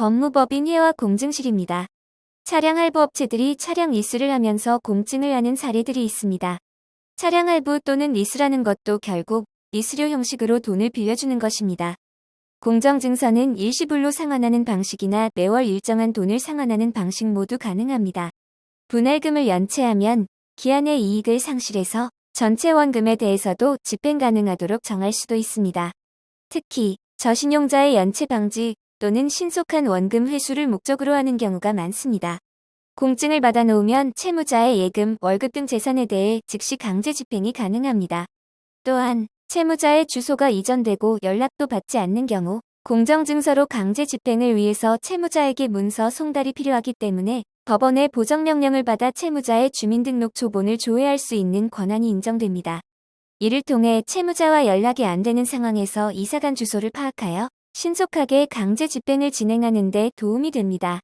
법무법인 회화 공증실입니다. 차량 할부 업체들이 차량 리스를 하면서 공증을 하는 사례들이 있습니다. 차량 할부 또는 리스라는 것도 결국 리스료 형식으로 돈을 빌려주는 것입니다. 공정증서는 일시불로 상환하는 방식이나 매월 일정한 돈을 상환하는 방식 모두 가능합니다. 분할금을 연체하면 기한의 이익을 상실해서 전체 원금에 대해서도 집행 가능하도록 정할 수도 있습니다. 특히 저신용자의 연체 방지 또는 신속한 원금 회수를 목적으로 하는 경우가 많습니다. 공증을 받아놓으면 채무자의 예금, 월급 등 재산에 대해 즉시 강제 집행이 가능합니다. 또한 채무자의 주소가 이전되고 연락도 받지 않는 경우 공정증서로 강제 집행을 위해서 채무자에게 문서 송달이 필요하기 때문에 법원의 보정명령을 받아 채무자의 주민등록 초본을 조회할 수 있는 권한이 인정됩니다. 이를 통해 채무자와 연락이 안 되는 상황에서 이사간 주소를 파악하여 신속하게 강제 집행을 진행하는 데 도움이 됩니다.